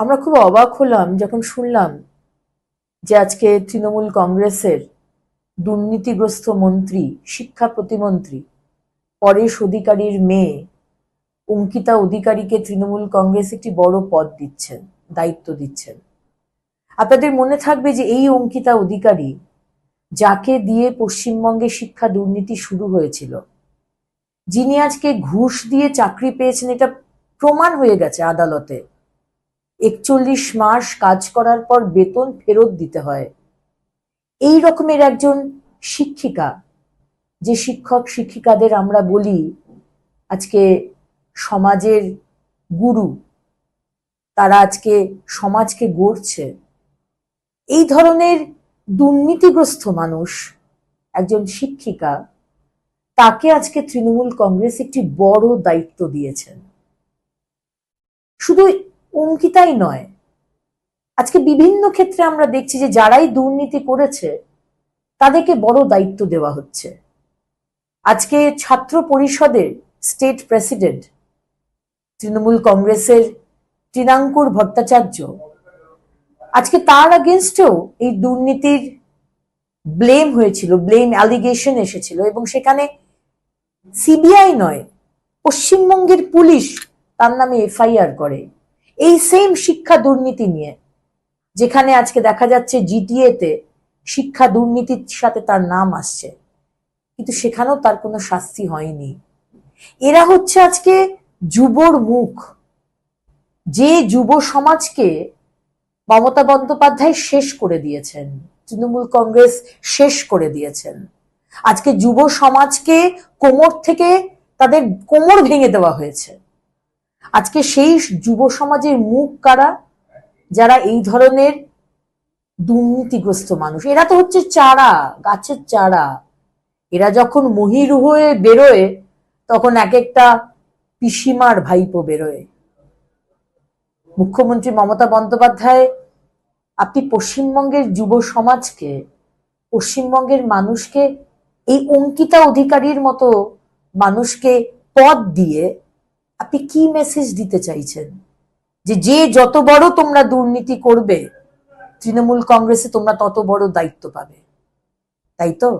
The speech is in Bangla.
আমরা খুব অবাক হলাম যখন শুনলাম যে আজকে তৃণমূল কংগ্রেসের দুর্নীতিগ্রস্ত মন্ত্রী, শিক্ষা প্রতিমন্ত্রী, পরেশ অধিকারীর মেয়ে অঙ্কিতা অধিকারীকে তৃণমূল কংগ্রেস একটি বড় পদ দিচ্ছেন, দায়িত্ব দিচ্ছেন। আপনাদের মনে থাকবে যে এই অঙ্কিতা অধিকারী যাকে দিয়ে পশ্চিমবঙ্গে শিক্ষা দুর্নীতি শুরু হয়েছিল, যিনি আজকে ঘুষ দিয়ে চাকরি পেয়েছেন, এটা প্রমাণ হয়ে গেছে আদালতে। একচল্লিশ মাস কাজ করার পর বেতন ফেরত দিতে হয়। এই রকমের একজন শিক্ষিকা, যে শিক্ষক শিক্ষিকাদের আমরা বলি, আজকে সমাজের গুরু, তারা আজকে সমাজকে গড়ছে। এই ধরনের দুর্নীতিগ্রস্ত মানুষ একজন শিক্ষিকা, তাকে আজকে তৃণমূল কংগ্রেস একটি বড় দায়িত্ব দিয়েছেন। শুধু অঙ্কিতাই নয়। আজকে বিভিন্ন ক্ষেত্রে আমরা দেখছি যে যারাই দুর্নীতি করেছে, তাদেরকে বড় দায়িত্ব দেওয়া হচ্ছে। আজকে ছাত্র পরিষদের স্টেট প্রেসিডেন্ট, তৃণমূল কংগ্রেসের তৃণাঙ্কুর ভট্টাচার্য, আজকে তার আগেনস্টেও এই দুর্নীতির ব্লেম হয়েছিল ব্লেম অ্যালিগেশন এসেছিল এবং সেখানে সিবিআই নয়, পশ্চিমবঙ্গের পুলিশ তার নামে এফআইআর করে। এই সেম শিক্ষা দুর্নীতি নিয়ে, যেখানে আজকে দেখা যাচ্ছে জিটিএতে শিক্ষা দুর্নীতির সাথে তার নাম আসছে, কিন্তু সেখানেও তার কোনো শাস্তি হয়নি। এরা হচ্ছে আজকে যুবর মুখ। যে যুব সমাজকে মমতা বন্দ্যোপাধ্যায় শেষ করে দিয়েছেন, তৃণমূল কংগ্রেস শেষ করে দিয়েছেন। আজকে যুব সমাজকে কোমর থেকে তাদের কোমর ভেঙে দেওয়া হয়েছে। আজকে সেই যুব সমাজের মুখ কারা? যারা এই ধরনের দুর্নীতিগ্রস্ত মানুষ। এরা তো হচ্ছে চারা, গাছের চারা। এরা যখন মহিরু হয়ে বেরোয়, তখন এক একটা পিসিমার ভাইপো বেরোয়। মুখ্যমন্ত্রী মমতা বন্দ্যোপাধ্যায়, আপনি পশ্চিমবঙ্গের যুব সমাজকে, পশ্চিমবঙ্গের মানুষকে, এই অঙ্কিতা অধিকারীর মতো মানুষকে পদ দিয়ে আপনি কি মেসেজ দিতে চাইছেন? যে যে যত বড় তোমরা দুর্নীতি করবে, তৃণমূল কংগ্রেসে তোমরা তত বড় দায়িত্ব পাবে। তাই তো?